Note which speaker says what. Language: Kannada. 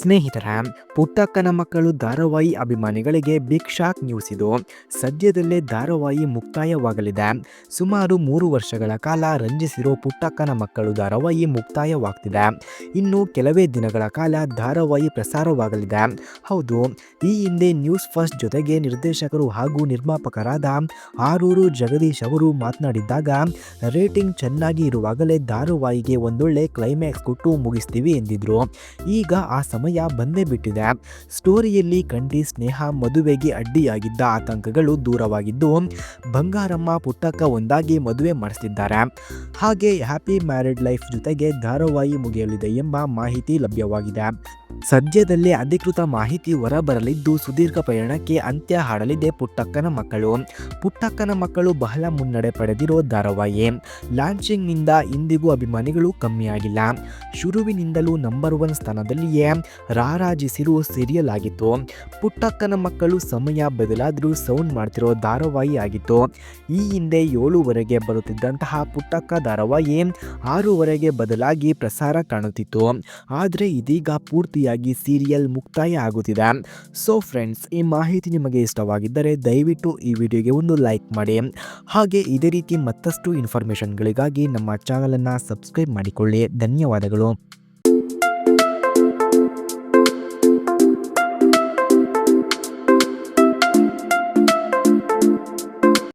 Speaker 1: ಸ್ನೇಹಿತರ ಪುಟ್ಟಕ್ಕನ ಮಕ್ಕಳು ಧಾರಾವಾಹಿ ಅಭಿಮಾನಿಗಳಿಗೆ ಬಿಗ್ ಶಾಕ್ ನ್ಯೂಸ್ ಇದು. ಸದ್ಯದಲ್ಲೇ ಧಾರಾವಾಹಿ ಮುಕ್ತಾಯವಾಗಲಿದೆ. ಸುಮಾರು ಮೂರು ವರ್ಷಗಳ ಕಾಲ ರಂಜಿಸಿರೋ ಪುಟ್ಟಕ್ಕನ ಮಕ್ಕಳು ಧಾರಾವಾಹಿ ಮುಕ್ತಾಯವಾಗ್ತಿದೆ. ಇನ್ನು ಕೆಲವೇ ದಿನಗಳ ಕಾಲ ಧಾರಾವಾಹಿ ಪ್ರಸಾರವಾಗಲಿದೆ. ಹೌದು, ಈ ಹಿಂದೆ ನ್ಯೂಸ್ ಫಸ್ಟ್ ಜೊತೆಗೆ ನಿರ್ದೇಶಕರು ಹಾಗೂ ನಿರ್ಮಾಪಕರಾದ ಆರೂರು ಜಗದೀಶ್ ಅವರು ಮಾತನಾಡಿದ್ದಾಗ, ರೇಟಿಂಗ್ ಚೆನ್ನಾಗಿ ಇರುವಾಗಲೇ ಧಾರಾವಾಹಿಗೆ ಒಂದೊಳ್ಳೆ ಕ್ಲೈಮ್ಯಾಕ್ಸ್ ಕೊಟ್ಟು ಮುಗಿಸ್ತೀವಿ ಎಂದಿದ್ರು. ಈಗ ಆ ಸಮಯ ಬಂದೇ ಬಿಟ್ಟಿದೆ. ಸ್ಟೋರಿಯಲ್ಲಿ ಕಂಡಿ ಸ್ನೇಹ ಮದುವೆಗೆ ಅಡ್ಡಿಯಾಗಿದ್ದ ಆತಂಕಗಳು ದೂರವಾಗಿದ್ದು, ಬಂಗಾರಮ್ಮ ಪುಟ್ಟಕ್ಕ ಒಂದಾಗಿ ಮದುವೆ ಮಾಡಿಸಿದ್ದಾರೆ. ಹಾಗೆ ಹ್ಯಾಪಿ ಮ್ಯಾರಿಡ್ ಲೈಫ್ ಜೊತೆಗೆ ಧಾರಾವಾಹಿ ಮುಗಿಯಲಿದೆ ಎಂಬ ಮಾಹಿತಿ ಲಭ್ಯವಾಗಿದೆ. ಸದ್ಯದಲ್ಲೇ ಅಧಿಕೃತ ಮಾಹಿತಿ ಹೊರಬರಲಿದ್ದು ಸುದೀರ್ಘ ಪಯಣಕ್ಕೆ ಅಂತ್ಯ ಹಾಡಲಿದೆ ಪುಟ್ಟಕ್ಕನ ಮಕ್ಕಳು. ಪುಟ್ಟಕ್ಕನ ಮಕ್ಕಳು ಬಹಳ ಮುನ್ನಡೆ ಪಡೆದಿರೋ ಧಾರಾವಾಹಿ. ಲಾಂಚಿಂಗ್ನಿಂದ ಇಂದಿಗೂ ಅಭಿಮಾನಿಗಳು ಕಮ್ಮಿಯಾಗಿಲ್ಲ. ಶುರುವಿನಿಂದಲೂ ನಂಬರ್ ಒನ್ ಸ್ಥಾನದಲ್ಲಿಯೇ ರಾರಾಜಿಸಿರುವ ಸೀರಿಯಲ್ ಆಗಿತ್ತು. ಪುಟ್ಟಕ್ಕನ ಮಕ್ಕಳು ಸಮಯ ಬದಲಾದರೂ ಸೌಂಡ್ ಮಾಡ್ತಿರೋ ಧಾರಾವಾಹಿ ಆಗಿತ್ತು. ಈ ಹಿಂದೆ ಏಳುವರೆಗೆ ಬರುತ್ತಿದ್ದಂತಹ ಪುಟ್ಟಕ್ಕ ಧಾರಾವಾಹಿ ಆರೂವರೆಗೆ ಬದಲಾಗಿ ಪ್ರಸಾರ ಕಾಣುತ್ತಿತ್ತು. ಆದರೆ ಇದೀಗ ಪೂರ್ತಿಯಾಗಿ ಸೀರಿಯಲ್ ಮುಕ್ತಾಯ ಆಗುತ್ತಿದೆ. ಸೊ ಫ್ರೆಂಡ್ಸ್ ಈ ಮಾಹಿತಿ ನಿಮಗೆ ಇಷ್ಟವಾಗಿದ್ದರೆ ದಯವಿಟ್ಟು ಈ ವಿಡಿಯೋಗೆ ಒಂದು ಲೈಕ್ ಮಾಡಿ. ಹಾಗೆ ಇದೇ ರೀತಿ ಮತ್ತಷ್ಟು ಇನ್ಫಾರ್ಮೇಷನ್ಗಳಿಗಾಗಿ ನಮ್ಮ ಚಾನಲನ್ನು ಸಬ್ಸ್ಕ್ರೈಬ್ ಮಾಡಿಕೊಳ್ಳಿ. ಧನ್ಯವಾದಗಳು.